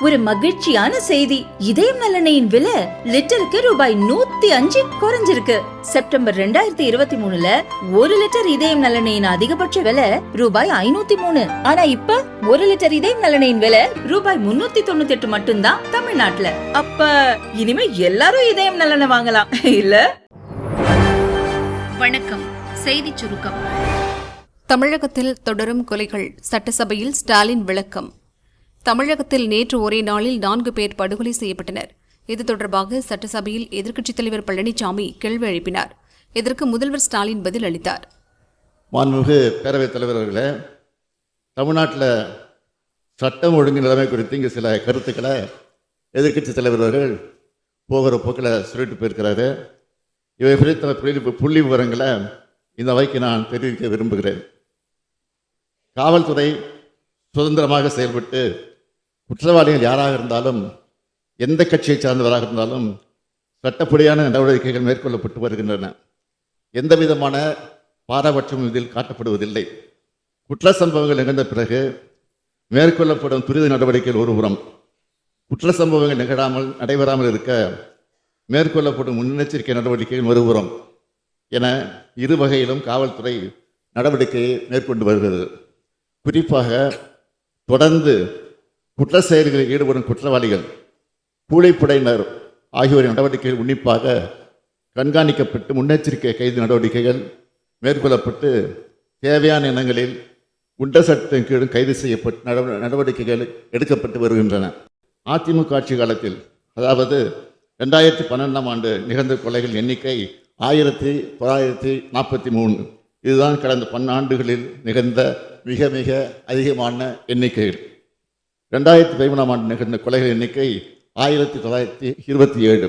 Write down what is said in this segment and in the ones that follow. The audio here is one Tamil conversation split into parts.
ஒரு மகிழ்ச்சியான செய்தி. இதயம் நலனையின் விலை லிட்டருக்கு ரூபாய் நூத்தி அஞ்சு குறைஞ்சிருக்கு. செப்டம்பர் ரெண்டாயிரத்தி இருபத்தி மூணுல ஒரு லிட்டர் இதயம் நலனையின் அதிகபட்ச விலை ரூபாய் ஐநூத்தி மூணு. ஆனா இப்ப ஒரு லிட்டர் இதயம் நலனையின் விலை ரூபாய் முன்னூத்தி தொண்ணூத்தி எட்டு மட்டும்தான் தமிழ்நாட்டுல. அப்ப இனிமே எல்லாரும் இதயம் நலனை வாங்கலாம். இல்ல? வணக்கம். செய்திச் சுருக்கம். தமிழகத்தில் தொடரும் கொலைகள் சட்டசபையில் ஸ்டாலின் விளக்கம். தமிழகத்தில் நேற்று ஒரே நாளில் நான்கு பேர் படுகொலை செய்யப்பட்டனர். இது தொடர்பாக சட்டசபையில் எதிர்க்கட்சித் தலைவர் பழனிசாமி கேள்வி எழுப்பினார். இதற்கு முதல்வர் ஸ்டாலின் பதில் அளித்தார். மாண்புமிகு பேரவைத் தலைவர் அவர்களே தமிழ்நாட்டில் சட்டம் ஒழுங்கு நிலைமை குறித்து இங்கே சில கருத்துக்களை எதிர்க்கட்சி தலைவர் அவர்கள் போகிற போக்கில் சொல்லிட்டு போயிருக்கிறாரு. இவை குறித்த புள்ளி புள்ளி விவரங்களை இந்த வகைக்கு நான் தெரிவிக்க விரும்புகிறேன். காவல்துறை சுதந்திரமாக செயல்பட்டு குற்றவாளிகள் யாராக இருந்தாலும் எந்த கட்சியை சார்ந்தவராக இருந்தாலும் சட்டப்படியான நடவடிக்கைகள் மேற்கொள்ளப்பட்டு வருகின்றன. எந்த விதமான பாரபட்சமும் இதில் காட்டப்படுவதில்லை. குற்ற சம்பவங்கள் நிகழ்ந்த பிறகு மேற்கொள்ளப்படும் துரித நடவடிக்கைகள் ஒருபுறம் குற்ற சம்பவங்கள் நிகழாமல் நடைபெறாமல் இருக்க மேற்கொள்ளப்படும் முன்னெச்சரிக்கை நடவடிக்கைகள் ஒருபுறம் என இரு வகையிலும் காவல்துறை நடவடிக்கையை மேற்கொண்டு வருகிறது. குறிப்பாக தொடர்ந்து குற்ற செயல்களில் ஈடுபடும் குற்றவாளிகள் கூலிப்படையினர் ஆகியோரின் நடவடிக்கைகள் உன்னிப்பாக கண்காணிக்கப்பட்டு முன்னெச்சரிக்கை கைது நடவடிக்கைகள் மேற்கொள்ளப்பட்டு தேவையான இனங்களில் குண்ட சட்டத்தின் கீழும் கைது செய்யப்பட்டு நடவ- நடவடிக்கைகள் எடுக்கப்பட்டு வருகின்றன. அதிமுக ஆட்சி காலத்தில் அதாவது ரெண்டாயிரத்தி பன்னெண்டாம் ஆண்டு நிகழ்ந்த கொலைகள் எண்ணிக்கை ஆயிரத்தி தொள்ளாயிரத்தி நாற்பத்தி மூணு இதுதான் கடந்த பன்னாண்டுகளில் நிகழ்ந்த மிக மிக அதிகமான எண்ணிக்கைகள் ரெண்டாயிரத்தி பதிமூணாம் ஆண்டு நிகழ்ந்த கொலைகள் எண்ணிக்கை ஆயிரத்தி தொள்ளாயிரத்தி இருபத்தி ஏழு.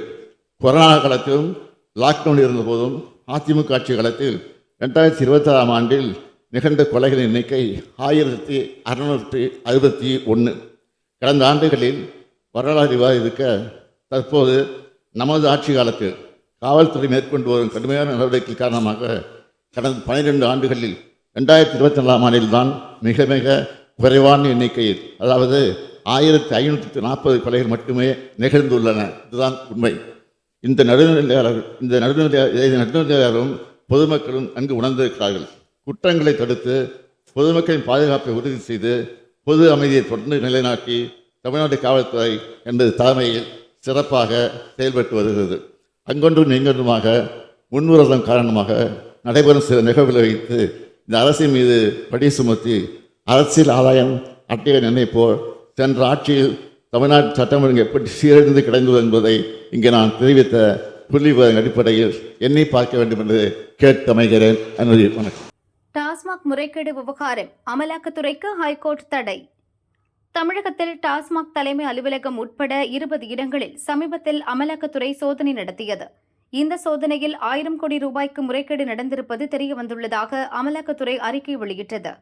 கொரோனா காலத்திலும் லாக்டவுன் இருந்தபோதும் அதிமுக ஆட்சி காலத்தில் ரெண்டாயிரத்தி இருபத்தாறாம் ஆண்டில் நிகழ்ந்த கொலைகளின் எண்ணிக்கை ஆயிரத்தி அறுநூற்றி அறுபத்தி ஒன்று கடந்த ஆண்டுகளில் வரலாறு விவாதிக்க தற்போது நமது ஆட்சி காலத்தில் காவல்துறை மேற்கொண்டு வரும் கடுமையான நடவடிக்கை காரணமாக கடந்த பனிரெண்டு ஆண்டுகளில் ரெண்டாயிரத்தி இருபத்தி நாலாம் ஆண்டில் தான் மிக மிக விரைவான எண்ணிக்கையில் அதாவது ஆயிரத்தி ஐநூற்றி நாற்பது கொலைகள் மட்டுமே நிகழ்ந்துள்ளன. இதுதான் உண்மை. இந்த நடுநிலையாளர் இந்த நடுநிலை நடுநிலையாளரும் பொதுமக்களும் நன்கு உணர்ந்திருக்கிறார்கள். குற்றங்களை தடுத்து பொதுமக்களின் பாதுகாப்பை உறுதி செய்து பொது அமைதியை தொடர்ந்து நிலைநாட்டி தமிழ்நாடு காவல்துறை என்பது தலைமையில் சிறப்பாக செயல்பட்டு வருகிறது. அங்கொன்றும் இங்கொன்றுமாக முன்விரோதம் காரணமாக நடைபெறும் சில நிகழ்வுகளை வைத்து இந்த அரசின் மீது படி சுமத்தி அரசியல் ஆதாயம் அட்டைய நினைப்போர் சென்ற ஆட்சியில் தமிழ்நாட்டு சட்டம் ஒழுங்கு எப்படி சீரழிந்து கிடந்தது என்பதை இங்கே நான் தெரிவித்த புள்ளி அடிப்படையில் என்னை பார்க்க வேண்டும் என்று கேட்டமைகிறேன். அனுமதி வணக்கம். டாஸ்மாக் முறைகேடு விவகாரம் அமலாக்கத்துறைக்கு ஹைகோர்ட் தடை. தமிழகத்தில் டாஸ்மாக் தலைமை அலுவலகம் உட்பட இருபது இடங்களில் சமீபத்தில் அமலாக்கத்துறை சோதனை நடத்தியது. இந்த சோதனையில் ஆயிரம் கோடி ரூபாய்க்கு முறைகேடு நடந்திருப்பது தெரியவந்துள்ளதாக அமலாக்கத்துறை அறிக்கை வெளியிட்டது.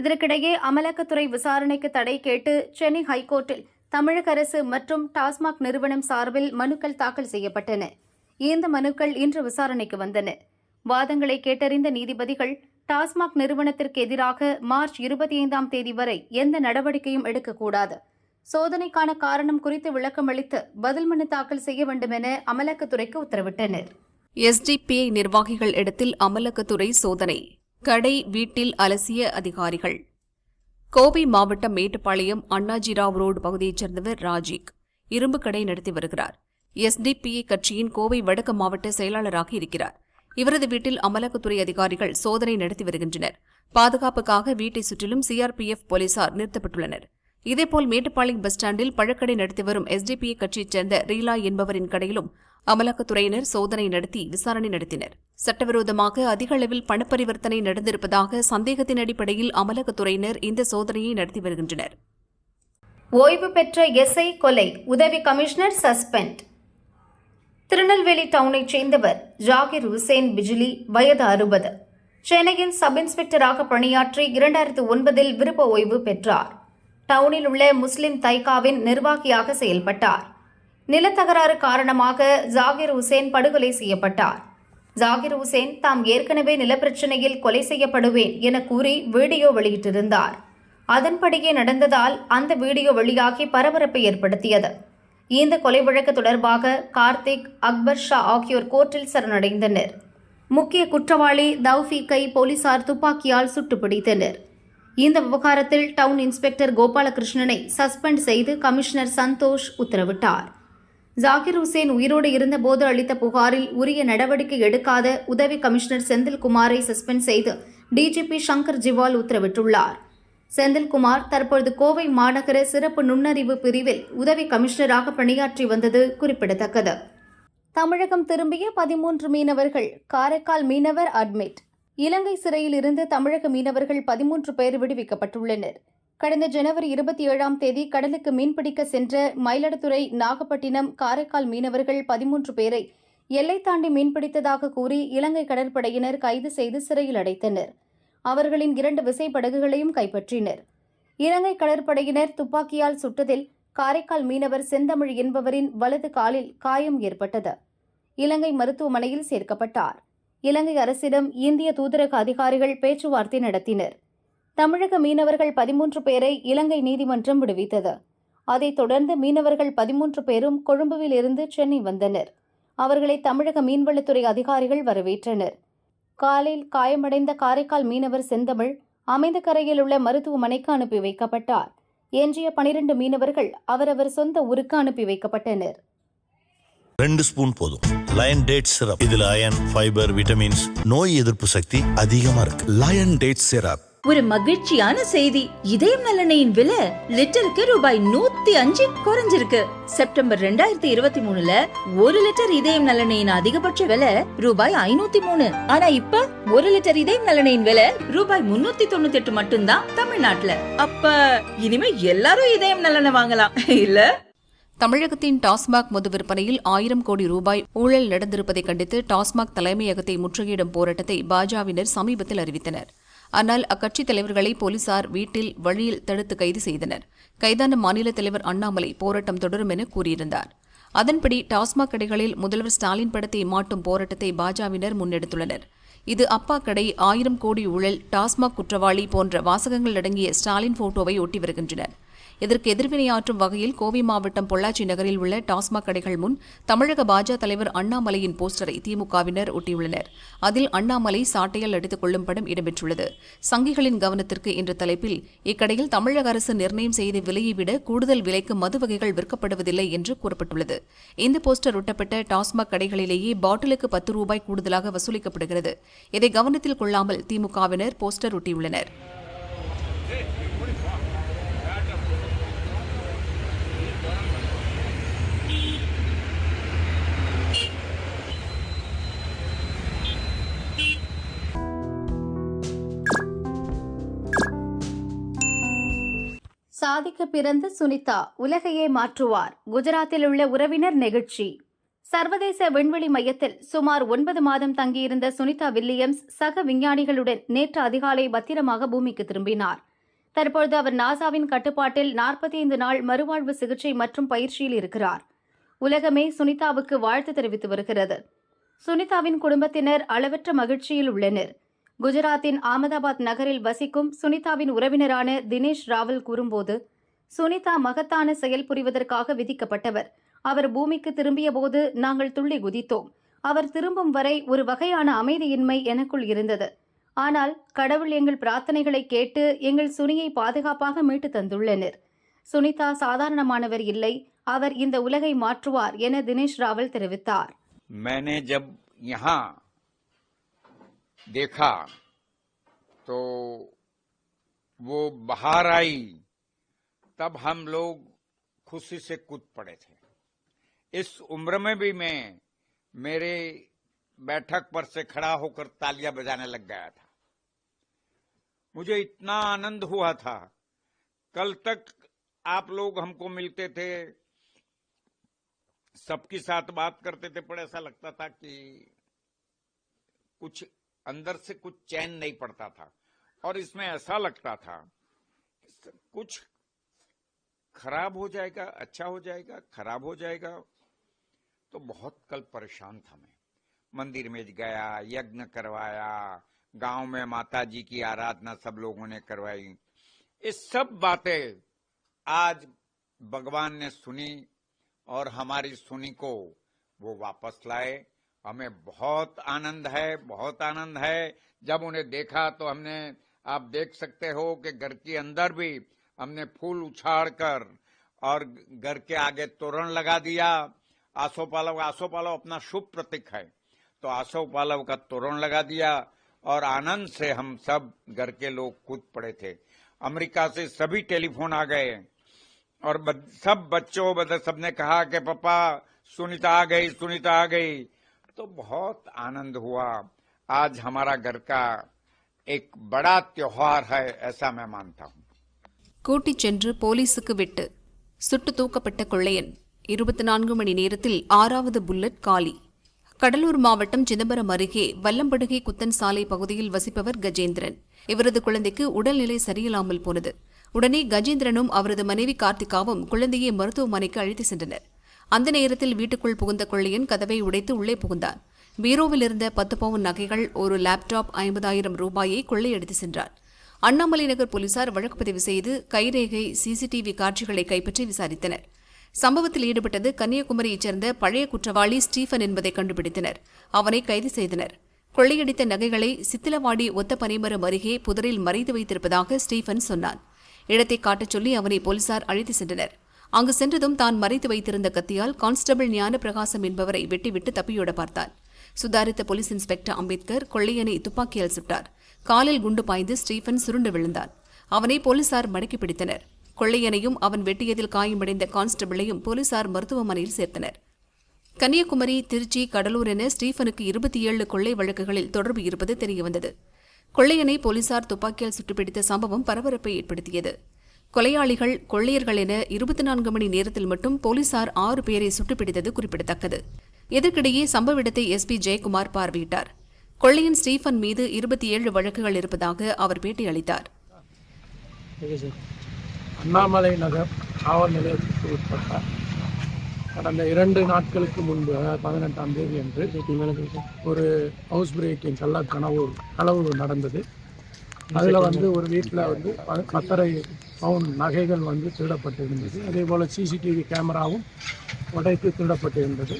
இதற்கிடையே அமலாக்கத்துறை விசாரணைக்கு தடை கேட்டு சென்னை ஹைகோர்ட்டில் தமிழக அரசு மற்றும் டாஸ்மாக் நிறுவனம் சார்பில் மனுக்கள் தாக்கல் செய்யப்பட்டன. இந்த மனுக்கள் இன்று விசாரணைக்கு வந்தன. வாதங்களை கேட்டறிந்த நீதிபதிகள் டாஸ்மாக் நிறுவனத்திற்கு எதிராக மார்ச் இருபத்தி ஐந்தாம் தேதி வரை எந்த நடவடிக்கையும் எடுக்கக்கூடாது. சோதனைக்கான காரணம் குறித்து விளக்கமளித்து பதில் மனு தாக்கல் செய்ய வேண்டும் என அமலாக்கத்துறைக்கு உத்தரவிட்டனர். எஸ்டிபிஐ நிர்வாகிகள் இடத்தில் அமலாக்கத்துறை சோதனை. கடை வீட்டில் அலசிய அதிகாரிகள். கோவை மாவட்டம் மேட்டுப்பாளையம் அண்ணாஜிராவ் ரோடு பகுதியைச் சேர்ந்தவர் ராஜிக். இரும்பு கடை நடத்தி வருகிறார். எஸ்டிபிஐ கட்சியின் கோவை வடக்கு மாவட்ட செயலாளராக இருக்கிறார். இவரது வீட்டில் அமலாக்கத்துறை அதிகாரிகள் சோதனை நடத்தி வருகின்றனர். பாதுகாப்புக்காக வீட்டை சுற்றிலும் சிஆர்பிஎஃப் போலீசார் நிறுத்தப்பட்டுள்ளனர். இதேபோல் மேட்டுப்பாளையம் பஸ் ஸ்டாண்டில் பழக்கடை நடத்தி வரும் எஸ்டிபிஐ கட்சியைச் சேர்ந்த ரீலா என்பவரின் கடையிலும் அமலாக்கத்துறையினர் சோதனை நடத்தி விசாரணை நடத்தினர். சட்டவிரோதமாக அதிக அளவில் பணப்பரிவர்த்தனை நடந்திருப்பதாக சந்தேகத்தின் அடிப்படையில் அமலாக்கத்துறையினர் இந்த சோதனையை நடத்தி வருகின்றனர். ஓய்வு பெற்ற எஸ்ஐ கொலை உதவி கமிஷனர் சஸ்பெண்ட். திருநெல்வேலி டவுனைச் சேர்ந்தவர் ஜாகிர் ஹுசேன் பிஜிலி வயது அறுபது. சென்னையில் சப் இன்ஸ்பெக்டராக பணியாற்றி இரண்டாயிரத்து ஒன்பதில் விருப்ப ஓய்வு பெற்றார். டவுனில் உள்ள முஸ்லிம் தைகாவின் நிர்வாகியாக செயல்பட்டார். நிலத்தகராறு காரணமாக ஜாகிர் உசேன் படுகொலை செய்யப்பட்டார். ஜாகிர் ஹுசேன் தாம் ஏற்கனவே நிலப்பிரச்சனையில் கொலை செய்யப்படுவேன் என கூறி வீடியோ வெளியிட்டிருந்தார். அதன்படியே நடந்ததால் அந்த வீடியோ வெளியாகி பரபரப்பை ஏற்படுத்தியது. இந்த கொலை வழக்கு தொடர்பாக கார்த்திக் அக்பர் ஷா ஆகியோர் கோர்ட்டில் சரணடைந்தனர். முக்கிய குற்றவாளி தௌஃபீக்கை போலீசார் துப்பாக்கியால் சுட்டுப்பிடித்தனர். இந்த விவகாரத்தில் டவுன் இன்ஸ்பெக்டர் கோபாலகிருஷ்ணனை சஸ்பெண்ட் செய்து கமிஷனர் சந்தோஷ் உத்தரவிட்டார். ஜாகிர் ஹுசேன் உயிரோடு இருந்தபோது அளித்த புகாரில் உரிய நடவடிக்கை எடுக்காத உதவி கமிஷனர் செந்தில்குமாரை சஸ்பெண்ட் செய்து டிஜிபி சங்கர் ஜிவால் உத்தரவிட்டுள்ளார். செந்தில்குமார் தற்பொழுது கோவை மாநகர சிறப்பு நுண்ணறிவு பிரிவில் உதவி கமிஷனராக பணியாற்றி வந்தது குறிப்பிடத்தக்கது. தமிழகம் திரும்பிய பதிமூன்று மீனவர்கள் காரைக்கால் மீனவர் அட்மிட். இலங்கை சிறையில் இருந்து தமிழக மீனவர்கள் பதிமூன்று பேர் விடுவிக்கப்பட்டுள்ளனர். கடந்த ஜனவரி இருபத்தி ஏழாம் தேதி கடலுக்கு மீன்பிடிக்க சென்ற மயிலாடுதுறை நாகப்பட்டினம் காரைக்கால் மீனவர்கள் பதிமூன்று பேரை எல்லை தாண்டி மீன்பிடித்ததாக கூறி இலங்கை கடற்படையினர் கைது செய்து சிறையில் அடைத்தனர். அவர்களின் இரண்டு விசைப்படகுகளையும் கைப்பற்றினர். இலங்கை கடற்படையினர் துப்பாக்கியால் சுட்டதில் காரைக்கால் மீனவர் செந்தமிழ் என்பவரின் வலது காலில் காயம் ஏற்பட்டது. இலங்கை மருத்துவமனையில் சேர்க்கப்பட்டார். இலங்கை அரசிடம் இந்திய தூதரக அதிகாரிகள் பேச்சுவார்த்தை நடத்தினர். தமிழக மீனவர்கள் பதிமூன்று பேரை இலங்கை நீதிமன்றம் விடுவித்தது. அதைத் தொடர்ந்து மீனவர்கள் பதிமூன்று பேரும் கொழும்புவில் இருந்து சென்னை வந்தனர். அவர்களை தமிழக மீன்வளத்துறை அதிகாரிகள் வரவேற்றனர். காலில் காயமடைந்த காரைக்கால் மீனவர் செந்தமிழ் அமைந்த கரையில் உள்ள மருத்துவமனைக்கு அனுப்பி வைக்கப்பட்டார். எஞ்சிய பனிரெண்டு மீனவர்கள் அவரவர் சொந்த ஊருக்கு அனுப்பி வைக்கப்பட்டனர். ரெண்டு ஸ்பூன் போதும். லயன் டேட் சிரப் இதுல அயன் ஃபைபர் விட்டமின்ஸ் நோய் எதிர்ப்பு சக்தி அதிகமா இருக்கு. லயன் டேட் சிரப் ஒரு மகிழ்ச்சியான செய்தி. இதயம் நலனையின் விலை லிட்டருக்கு ரூபாய் நூத்தி அஞ்சு குறைஞ்சிருக்கு. செப்டம்பர் ரெண்டாயிரத்தி இருபத்தி மூணுல ஒரு லிட்டர் இதயம் நலனையின் அதிகபட்ச விலை ரூபாய் ஐநூத்தி மூணு. ஆனா இப்ப ஒரு லிட்டர் இதயம் நலனையின் விலை ரூபாய் முன்னூத்தி தொண்ணூத்தி எட்டு மட்டும்தான் தமிழ்நாட்டுல. அப்ப இனிமே எல்லாரும் இதயம் நலனை வாங்கலாம் இல்ல? தமிழகத்தின் டாஸ்மாக் மது விற்பனையில் ஆயிரம் கோடி ரூபாய் ஊழல் நடந்திருப்பதை கண்டித்து டாஸ்மாக் தலைமையகத்தை முற்றுகையிடும் போராட்டத்தை பாஜவினர் சமீபத்தில் அறிவித்தனர். ஆனால் அக்கட்சித் தலைவர்களை போலீசார் வீட்டில் வழியில் தடுத்து கைது செய்தனர். கைதான மாநில தலைவர் அண்ணாமலை போராட்டம் தொடரும் என கூறியிருந்தார். அதன்படி டாஸ்மாக் கடைகளில் முதல்வர் ஸ்டாலின் படத்தை மாட்டும் போராட்டத்தை பாஜவினர் முன்னெடுத்துள்ளனர். இது அப்பா கடை ஆயிரம் கோடி ஊழல் டாஸ்மாக் குற்றவாளி போன்ற வாசகங்கள் அடங்கிய ஸ்டாலின் போட்டோவை ஒட்டி வருகின்றனர். இதற்கு எதிர்வினையாற்றும் வகையில் கோவை மாவட்டம் பொள்ளாச்சி நகரில் உள்ள டாஸ்மாக் கடைகள் முன் தமிழக பாஜக தலைவர் அண்ணாமலையின் போஸ்டரை திமுகவினர் ஒட்டியுள்ளனர். அதில் அண்ணாமலை சாட்டையால் அடித்துக் கொள்ளும் படம் இடம்பெற்றுள்ளது. சங்கிகளின் கவனத்திற்கு என்ற தலைப்பில் இக்கடையில் தமிழக அரசு நிர்ணயம் செய்த விலையை விட கூடுதல் விலைக்கு மது வகைகள் விற்கப்படுவதில்லை என்று கூறப்பட்டுள்ளது. இந்த போஸ்டர் ஒட்டப்பட்ட டாஸ்மாக் கடைகளிலேயே பாட்டிலுக்கு பத்து ரூபாய் கூடுதலாக வசூலிக்கப்படுகிறது. இதை கவனத்தில் கொள்ளாமல் திமுகவினர் போஸ்டர் ஒட்டியுள்ளனர். சாதிக்க பிறந்த சுனிதா உலகையே மாற்றுவார். குஜராத்தில் உள்ள உறவினர் நெகிழ்ச்சி. சர்வதேச விண்வெளி மையத்தில் சுமார் ஒன்பது மாதம் தங்கியிருந்த சுனிதா வில்லியம்ஸ் சக விஞ்ஞானிகளுடன் நேற்று அதிகாலை பத்திரமாக பூமிக்கு திரும்பினார். தற்பொழுது அவர் நாசாவின் கட்டுப்பாட்டில் நாற்பத்தி ஐந்து நாள் மறுவாழ்வு சிகிச்சை மற்றும் பயிற்சியில் இருக்கிறார். உலகமே சுனிதாவுக்கு வாழ்த்து தெரிவித்து வருகிறது. சுனிதாவின் குடும்பத்தினர் அளவற்ற மகிழ்ச்சியில் உள்ளனர். குஜராத்தின் அகமதாபாத் நகரில் வசிக்கும் சுனிதாவின் உறவினரான தினேஷ் ராவல் கூறும்போது சுனிதா மகத்தான செயல் புரிவதற்காக விதிக்கப்பட்டவர் அவர் பூமிக்கு திரும்பிய போது நாங்கள் துள்ளி குதித்தோம் அவர் திரும்பும் வரை ஒரு வகையான அமைதியின்மை எனக்குள் இருந்தது ஆனால் கடவுள் எங்கள் பிரார்த்தனைகளை கேட்டு எங்கள் சுனியை பாதுகாப்பாக மீட்டு தந்துள்ளனர் சுனிதா சாதாரணமானவர் இல்லை அவர் இந்த உலகை மாற்றுவார் என தினேஷ் ராவல் தெரிவித்தார் मैंने जब यहाँ देखा तो वो बाहर आई तब हम लोग खुशी से कूद पड़े थे। इस उम्र में भी मैं मेरे बैठक पर से खड़ा होकर तालियाँ बजाने लग गया था। मुझे इतना आनंद हुआ था। कल तक आप लोग हमको मिलते थे, सबके साथ बात करते थे, पर ऐसा लगता था कि कुछ अंदर से कुछ चैन नहीं पड़ता था। और इसमें ऐसा लगता था कुछ खराब हो जाएगा अच्छा हो जाएगा, खराब हो जाएगा। तो बहुत कल परेशान था मैं। मंदिर में गया, यज्ञ करवाया, गाँव में माता जी की आराधना सब लोगों ने करवाई। ये सब बातें आज भगवान ने सुनी और हमारी सुनी को वो वापस लाए। हमें बहुत आनंद है, बहुत आनंद है। जब उन्हें देखा तो हमने, आप देख सकते हो कि घर के अंदर भी हमने फूल उछाड़ कर और घर के आगे तोरण लगा दिया। आसो पालव आसो पालव अपना शुभ प्रतीक है। तो आसो पालव का तोरण लगा दिया और आनंद से हम सब घर के लोग कूद पड़े थे। अमेरिका से सभी टेलीफोन आ गए और सब बच्चों, बद, सबने कहा कि, पापा, सुनीता आ गई, सुनीता आ गई। तो बहुत आनंद हुआ। आज हमारा घर का एक बड़ा त्योहार है, ऐसा मैं मानता हूँ। கூட்டிச் சென்று போலீசுக்கு விட்டு சுட்டு தூக்கப்பட்ட கொள்ளையன் இருபத்தி நான்கு மணி நேரத்தில் ஆறாவது புல்லட் காலி. கடலூர் மாவட்டம் சிதம்பரம் அருகே வல்லம்படுகை குத்தன் சாலை பகுதியில் வசிப்பவர் கஜேந்திரன். இவரது குழந்தைக்கு உடல்நிலை சரியில்லாமல் போனது. உடனே கஜேந்திரனும் அவரது மனைவி கார்த்திகாவும் குழந்தையை மருத்துவமனைக்கு அழைத்து சென்றனர். அந்த நேரத்தில் வீட்டுக்குள் புகுந்த கொள்ளையன் கதவை உடைத்து உள்ளே புகுந்தான். பீரோவில் இருந்த பத்து பவுன் நகைகள் ஒரு லேப்டாப் ஐம்பதாயிரம் ரூபாயை கொள்ளையடித்து சென்றார் அண்ணாமலை நகர் போலீசார் வழக்கு பதிவு செய்து கைரேகை சிசிடிவி காட்சிகளை கைப்பற்றி விசாரித்தனர். சம்பவத்தில் ஈடுபட்டது கன்னியாகுமரியைச் சேர்ந்த பழைய குற்றவாளி ஸ்டீஃபன் என்பதை கண்டுபிடித்தனர். அவனை கைது செய்தனர். கொள்ளையடித்த நகைகளை சித்திலவாடி ஒத்த பனைமரம் அருகே புதரில் மறைத்து வைத்திருப்பதாக ஸ்டீஃபன் சொன்னான். இடத்தை காட்டச் சொல்லி அவனை போலீசார் அழைத்து சென்றனர். அங்கு சென்றதும் தான் மறைத்து வைத்திருந்த கத்தியால் கான்ஸ்டபிள் ஞான பிரகாசம் என்பவரை வெட்டிவிட்டு தப்பியோட பார்த்தான். சுதாரித்த போலீஸ் இன்ஸ்பெக்டர் அம்பேத்கர் கொள்ளையனை துப்பாக்கியால் சுட்டார். காலில் குண்டு பாய்ந்து ஸ்டீஃபன் சுருண்டு விழுந்தான் அவனை போலீசார் மடக்கி பிடித்தனர். கொள்ளையனையும் அவன் வெட்டியதில் காயமடைந்த கான்ஸ்டபிளையும் போலீசார் மருத்துவமனையில் சேர்த்தனர். கன்னியாகுமரி திருச்சி கடலூர் என ஸ்டீஃபனுக்கு இருபத்தி ஏழு கொள்ளை வழக்குகளில் தொடர்பு இருப்பது தெரியவந்தது. கொள்ளையனை போலீசார் துப்பாக்கியால் சுட்டுப்பிடித்த சம்பவம் பரபரப்பை ஏற்படுத்தியது. கொலையாளிகள் கொள்ளையர்கள் என இருபத்தி நான்கு மணி நேரத்தில் மட்டும் போலீசார் ஆறு பேரை சுட்டுப்பிடித்தது குறிப்பிடத்தக்கது. இதற்கிடையே சம்பவ இடத்தை எஸ்பி ஜெயக்குமார் பார்வையிட்டார். கொள்ளையன் ஸ்டீஃபன் மீது இருபத்தி ஏழு வழக்குகள் இருப்பதாக அவர் பேட்டியளித்தார். அண்ணாமலை நகர் காவல் நிலையத்திற்கு உட்பட்ட கடந்த இரண்டு நாட்களுக்கு முன்பு பதினெட்டாம் தேதி அன்று ஒரு ஹவுஸ் பிரேக்கிங் கள்ள கனவு களவு நடந்தது. அதில் வந்து ஒரு வீட்டில் வந்து பத்தரை பவுன் நகைகள் வந்து திருடப்பட்டிருந்தது. அதே போல் சிசிடிவி கேமராவும் உடைத்து திருடப்பட்டிருந்தது.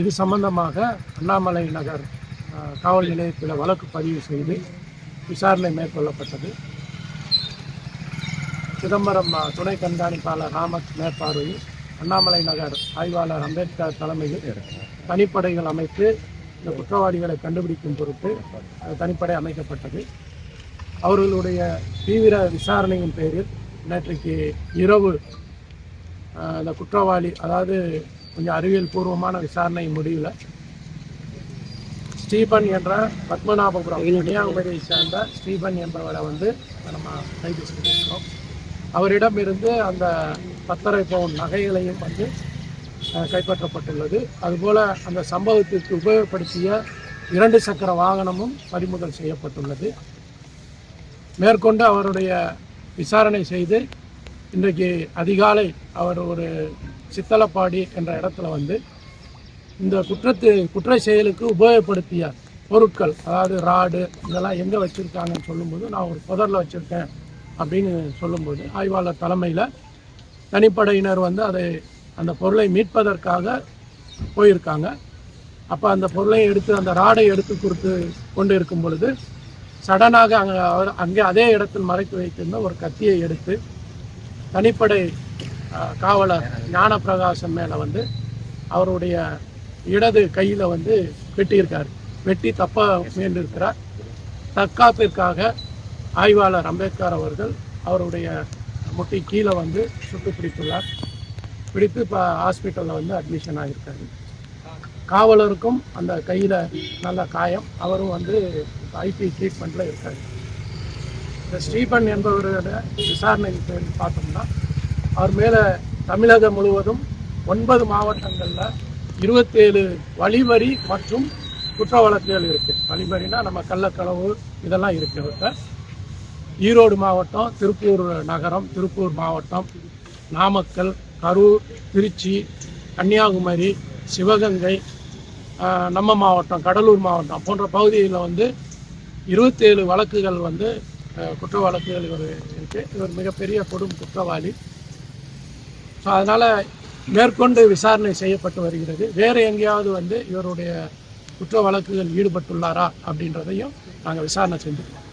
இது சம்பந்தமாக அண்ணாமலை நகர் காவல் நிலையத்தில் வழக்கு பதிவு செய்து விசாரணை மேற்கொள்ளப்பட்டது. சிதம்பரம் துணை கண்காணிப்பாளர் ராமத் மேற்பார்வையில் அண்ணாமலை நகர் ஆய்வாளர் அம்பேத்கர் தலைமையில் தனிப்படைகள் அமைத்து இந்த குற்றவாளிகளை கண்டுபிடிக்கும் பொருட்டு தனிப்படை அமைக்கப்பட்டது. அவர்களுடைய தீவிர விசாரணையின் பேரில் நேற்றைக்கு இரவு இந்த குற்றவாளி அதாவது கொஞ்சம் அறிவியல் பூர்வமான விசாரணை முடிவில் ஸ்டீபன் என்ற பத்மநாபபுரம் கன்னியாகுமரியை சேர்ந்த ஸ்டீபன் என்பவரை வந்து நம்ம கைது செய்திருக்கிறோம். அவரிடம் இருந்து அந்த பத்தரை பவுன் நகைகளையும் வந்து கைப்பற்றப்பட்டுள்ளது. அதுபோல் அந்த சம்பவத்திற்கு உபயோகப்படுத்திய இரண்டு சக்கர வாகனமும் பறிமுதல் செய்யப்பட்டுள்ளது. மேற்கொண்டு அவருடைய விசாரணை செய்து இன்றைக்கு அதிகாலை அவர் ஒரு சித்தலப்பாடி என்ற இடத்துல வந்து இந்த குற்றத்து குற்ற செயலுக்கு உபயோகப்படுத்திய பொருட்கள் அதாவது ராடு இதெல்லாம் எங்கே வச்சுருக்காங்கன்னு சொல்லும்போது நான் ஒரு புதரில் வச்சுருக்கேன் அப்படின்னு சொல்லும்போது ஆய்வாளர் தலைமையில் தனிப்படையினர் வந்து அதை அந்த பொருளை மீட்பதற்காக போயிருக்காங்க. அப்போ அந்த பொருளை எடுத்து அந்த ராடை எடுத்து கொடுத்து கொண்டு இருக்கும் பொழுது சடனாக அங்கே அவர் அங்கே அதே இடத்தில் மறைத்து வைத்திருந்த ஒரு கத்தியை எடுத்து தனிப்படை காவலர் ஞானப்பிரகாசம் மேலே வந்து அவருடைய இடது கையில் வந்து வெட்டியிருக்கார். வெட்டி தப்ப முயன்றிருக்கிறார் தற்காப்பிற்காக ஆய்வாளர் அம்பேத்கர் அவர்கள் அவருடைய முட்டி கீழே வந்து சுட்டு பிடித்துள்ளார். பிடித்து இப்போ ஹாஸ்பிட்டலில் வந்து அட்மிஷன் ஆகியிருக்காரு காவலருக்கும் அந்த கையில் நல்ல காயம். அவரும் வந்து ஐபி ட்ரீட்மெண்ட்டில் இருக்கார். இந்த ஸ்ரீபன் என்பவரோட விசாரணை பார்த்தோம்னா அவர் மேலே தமிழகம் முழுவதும் ஒன்பது மாவட்டங்களில் இருபத்தேழு வழிவரி மற்றும் குற்ற வழக்குகள் இருக்குது வழிவரினா நம்ம கள்ளக்களவு இதெல்லாம் இருக்கிறது ஈரோடு மாவட்டம் திருப்பூர் நகரம் திருப்பூர் மாவட்டம் நாமக்கல் கரூர் திருச்சி கன்னியாகுமரி சிவகங்கை நம்ம மாவட்டம் கடலூர் மாவட்டம் போன்ற பகுதிகளில் வந்து இருபத்தேழு வழக்குகள் வந்து குற்ற வழக்குகள் இவர் இருக்குது இவர் மிகப்பெரிய கொடும் குற்றவாளி. ஸோ அதனால் மேற்கொண்டு விசாரணை செய்யப்பட்டு வருகிறது. வேறு எங்கேயாவது வந்து இவருடைய குற்ற வழக்குகள் ஈடுபட்டுள்ளாரா அப்படின்றதையும் நாங்கள் விசாரணை செஞ்சுருக்கோம்